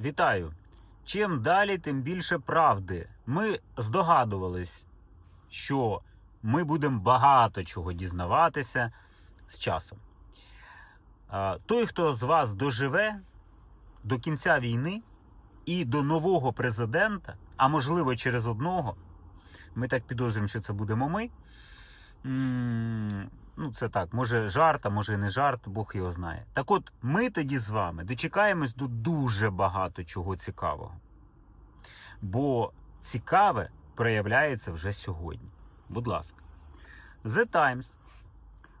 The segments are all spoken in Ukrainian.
Вітаю! Чим далі, тим більше правди. Ми здогадувались, що ми будемо багато чого дізнаватися з часом. Той, хто з вас доживе до кінця війни і до нового президента, а можливо через одного, ми так підозрюємо, що це будемо ми. Ну, це так, може жарт, а може і не жарт, Бог його знає. Так от, ми тоді з вами дочекаємось до дуже багато чого цікавого. Бо цікаве проявляється вже сьогодні. Будь ласка. The Times.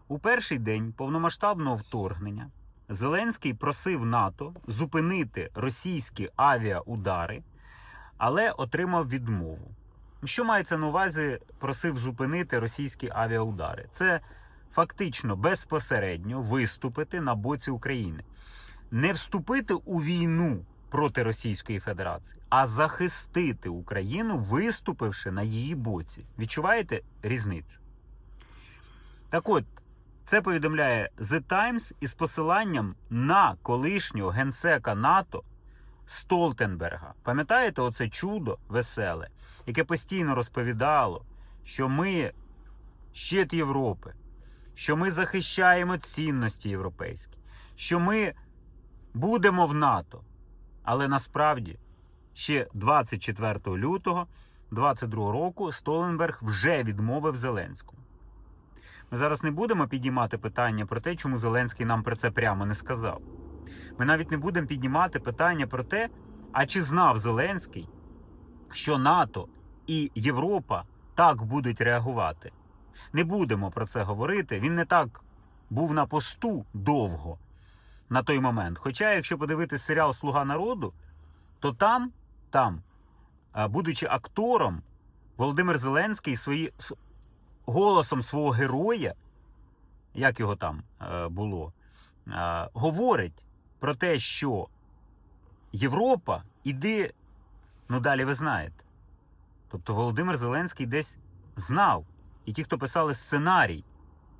У перший день повномасштабного вторгнення Зеленський просив НАТО зупинити російські авіаудари, але отримав відмову. Що мається на увазі, просив зупинити російські авіаудари? Це фактично безпосередньо виступити на боці України, не вступити у війну проти Російської Федерації, а захистити Україну, виступивши на її боці. Відчуваєте різницю? Так от, це повідомляє The Times із посиланням на колишнього генсека НАТО Столтенберга. Пам'ятаєте оце чудо веселе, яке постійно розповідало, що ми щит Європи, що ми захищаємо цінності європейські, що ми будемо в НАТО. Але насправді ще 24 лютого 22 року Столенберг вже відмовив Зеленському. Ми зараз не будемо піднімати питання про те, чому Зеленський нам про це прямо не сказав. Ми навіть не будемо піднімати питання про те, а чи знав Зеленський, що НАТО і Європа так будуть реагувати. Не будемо про це говорити. Він не так був на посту довго на той момент. Хоча, якщо подивитись серіал Слуга народу, то там, там, будучи актором, Володимир Зеленський свої, голосом свого героя, як його там е, було, говорить про те, що Європа іде, ну далі ви знаєте. Тобто Володимир Зеленський десь знав. І ті, хто писали сценарій,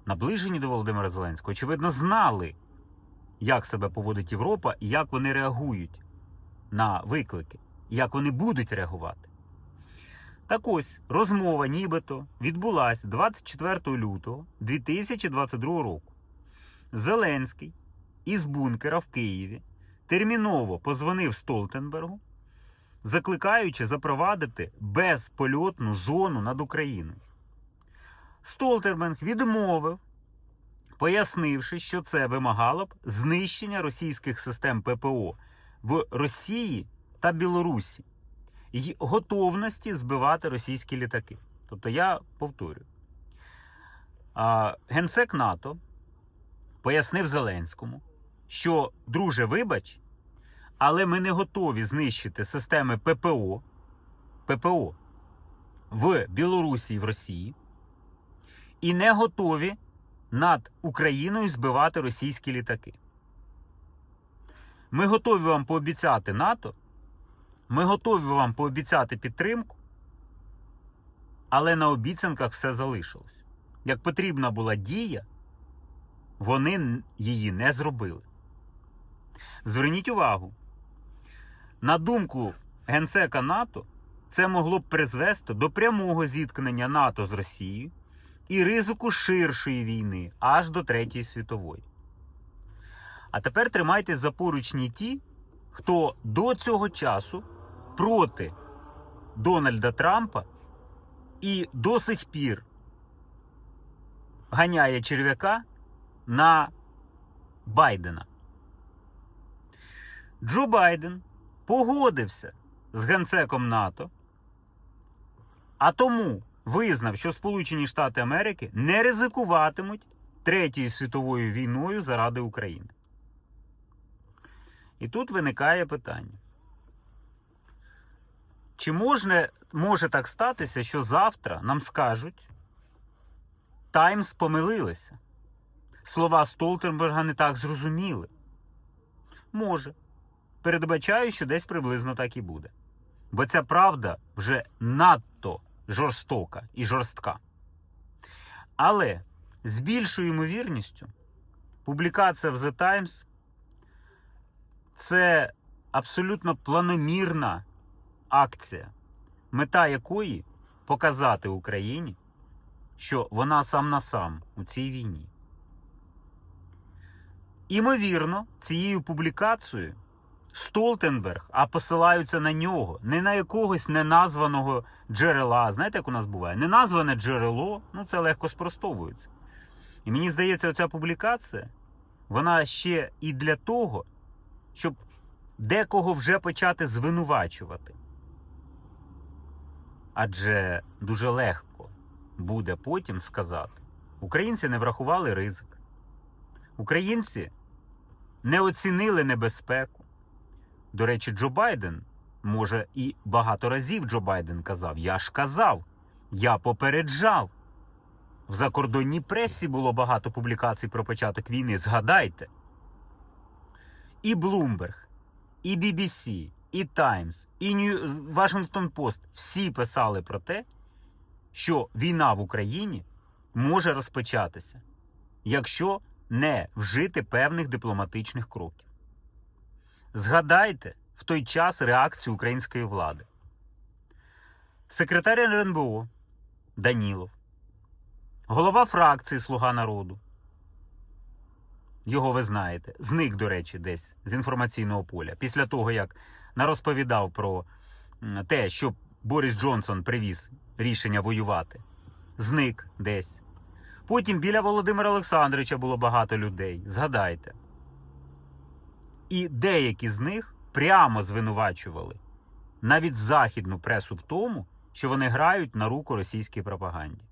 наближені до Володимира Зеленського, очевидно, знали, як себе поводить Європа і як вони реагують на виклики, як вони будуть реагувати. Так ось розмова нібито відбулася 24 лютого 2022 року. Зеленський із бункера в Києві терміново позвонив Столтенбергу, закликаючи запровадити безпольотну зону над Україною. Столтенберг відмовив, пояснивши, що це вимагало б знищення російських систем ППО в Росії та Білорусі і готовності збивати російські літаки. Тобто я повторюю. Генсек НАТО пояснив Зеленському, що, друже, вибач, але ми не готові знищити системи ППО, ППО в Білорусі і в Росії, і не готові над Україною збивати російські літаки. Ми готові вам пообіцяти НАТО, ми готові вам пообіцяти підтримку, але на обіцянках все залишилось. Як потрібна була дія, вони її не зробили. Зверніть увагу, на думку генсека НАТО, це могло б призвести до прямого зіткнення НАТО з Росією і ризику ширшої війни аж до Третьої світової. А тепер тримайтесь за поручні ті, хто до цього часу проти Дональда Трампа і до сих пір ганяє черв'яка на Байдена. Джо Байден погодився з генсеком НАТО, а тому визнав, що Сполучені Штати Америки не ризикуватимуть Третьою світовою війною заради України. І тут виникає питання. Чи можна, може так статися, що завтра нам скажуть, Таймс помилилися? Слова Столтенберга не так зрозуміли? Може. Передбачаю, що десь приблизно так і буде. Бо ця правда вже надто жорстока і жорстка. Але з більшою ймовірністю публікація в The Times це абсолютно планомірна акція, мета якої показати Україні, що вона сам на сам у цій війні. Імовірно, цією публікацією Столтенберг, а посилаються на нього, не на якогось неназваного джерела. Знаєте, як у нас буває? Неназване джерело, ну це легко спростовується. І мені здається, оця публікація, вона ще і для того, щоб декого вже почати звинувачувати. Адже дуже легко буде потім сказати: українці не врахували ризик, українці не оцінили небезпеку. До речі, Джо Байден, може, і багато разів Джо Байден казав: Я ж казав, я попереджав. В закордонній пресі було багато публікацій про початок війни. Згадайте. І Bloomberg, і BBC, і Times, і. Washington Post всі писали про те, що війна в Україні може розпочатися, якщо не вжити певних дипломатичних кроків. Згадайте в той час реакцію української влади. Секретар РНБО Данілов, голова фракції Слуга народу. Його ви знаєте, зник, до речі, десь з інформаційного поля. Після того, як нарозповідав про те, що Борис Джонсон привіз рішення воювати, зник десь. Потім біля Володимира Олександровича було багато людей. Згадайте. І деякі з них прямо звинувачували навіть західну пресу в тому, що вони грають на руку російській пропаганді.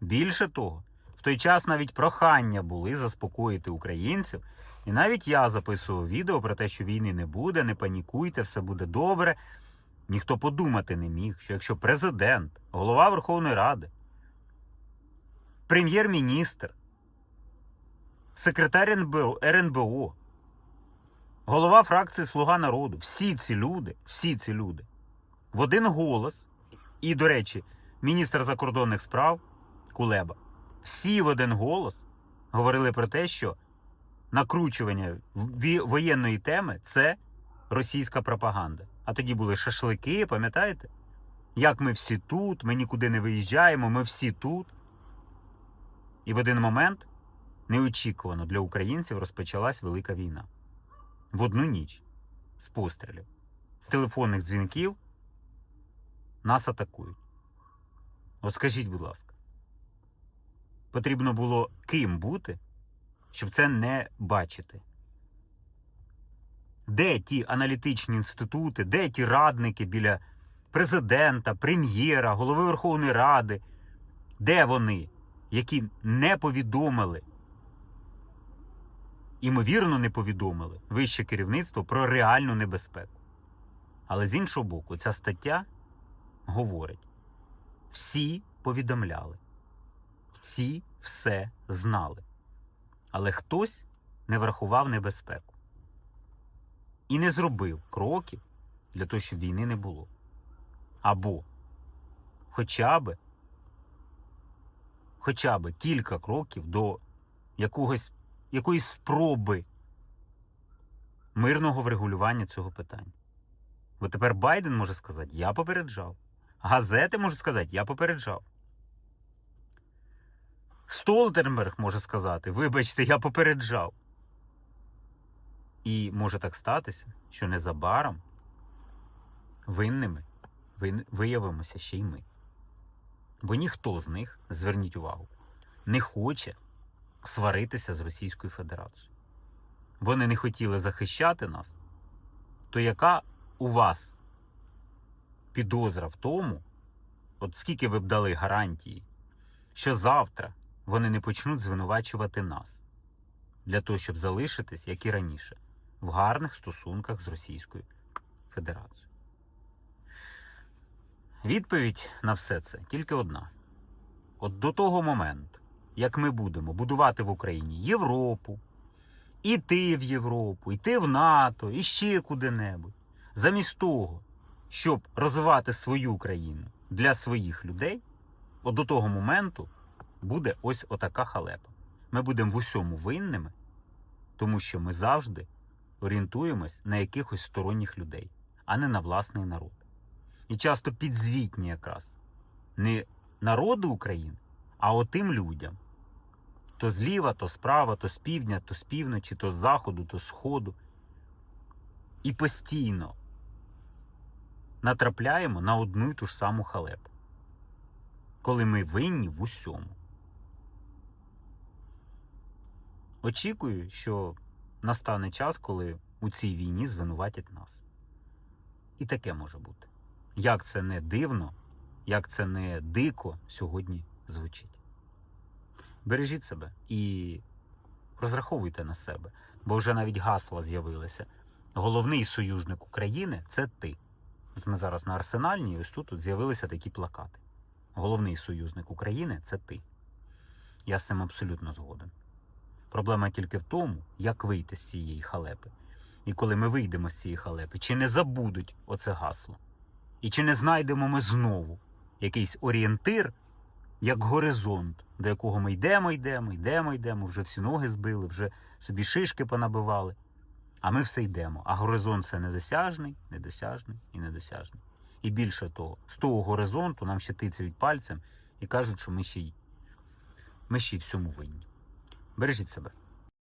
Більше того, в той час навіть прохання були заспокоїти українців, і навіть я записував відео про те, що війни не буде, не панікуйте, все буде добре. Ніхто подумати не міг, що якщо президент, голова Верховної Ради, прем'єр-міністр, секретар РНБО, голова фракції Слуга народу, всі ці люди, всі ці люди в один голос, і, до речі, міністр закордонних справ Кулеба, всі в один голос говорили про те, що накручування воєнної теми це російська пропаганда. А тоді були шашлики, пам'ятаєте? Як ми всі тут, ми нікуди не виїжджаємо, ми всі тут. І в один момент неочікувано для українців розпочалась велика війна. В одну ніч з пострілів, з телефонних дзвінків нас атакують. От скажіть, будь ласка, потрібно було ким бути, щоб це не бачити? Де ті аналітичні інститути, де ті радники біля президента, прем'єра, голови Верховної Ради? Де вони, які не повідомили, імовірно, не повідомили вище керівництво про реальну небезпеку? Але з іншого боку, ця стаття говорить: всі повідомляли, всі все знали. Але хтось не врахував небезпеку і не зробив кроків для того, щоб війни не було. Або хоча би, хоча би кілька кроків до якогось, якоїсь спроби мирного врегулювання цього питання. Бо тепер Байден може сказати, я попереджав. Газети можуть сказати, я попереджав. Столтерберг може сказати, вибачте, я попереджав. І може так статися, що незабаром винними виявимося ще й ми. Бо ніхто з них, зверніть увагу, не хоче сваритися з Російською Федерацією. Вони не хотіли захищати нас. То яка у вас підозра в тому, от скільки ви б дали гарантії, що завтра вони не почнуть звинувачувати нас для того, щоб залишитись, як і раніше, в гарних стосунках з Російською Федерацією. Відповідь на все це тільки одна: от до того моменту, як ми будемо будувати в Україні Європу, іти в Європу, йти в НАТО, і ще куди-небудь, замість того, щоб розвивати свою країну для своїх людей, от до того моменту буде ось отака халепа. Ми будемо в усьому винними, тому що ми завжди орієнтуємось на якихось сторонніх людей, а не на власний народ. І часто підзвітні якраз не народу України, а отим людям. То зліва, то справа, то з півдня, то з півночі, то з заходу, то з сходу. І постійно натрапляємо на одну й ту ж саму халепу, коли ми винні в усьому. Очікую, що настане час, коли у цій війні звинуватять нас. І таке може бути. Як це не дивно, як це не дико сьогодні звучить. Бережіть себе і розраховуйте на себе, бо вже навіть гасла з'явилися. Головний союзник України це ти. От ми зараз на Арсенальній, ось тут от з'явилися такі плакати. Головний союзник України це ти. Я з цим абсолютно згоден. Проблема тільки в тому, як вийти з цієї халепи. І коли ми вийдемо з цієї халепи, чи не забудуть оце гасло? І чи не знайдемо ми знову якийсь орієнтир, як горизонт, до якого ми йдемо, йдемо, йдемо, йдемо, вже всі ноги збили, вже собі шишки понабивали. А ми все йдемо. А горизонт це недосяжний, недосяжний і недосяжний. І більше того, з того горизонту нам ще тицяють пальцем і кажуть, що ми ще й ми ще й всьому винні. Бережіть себе.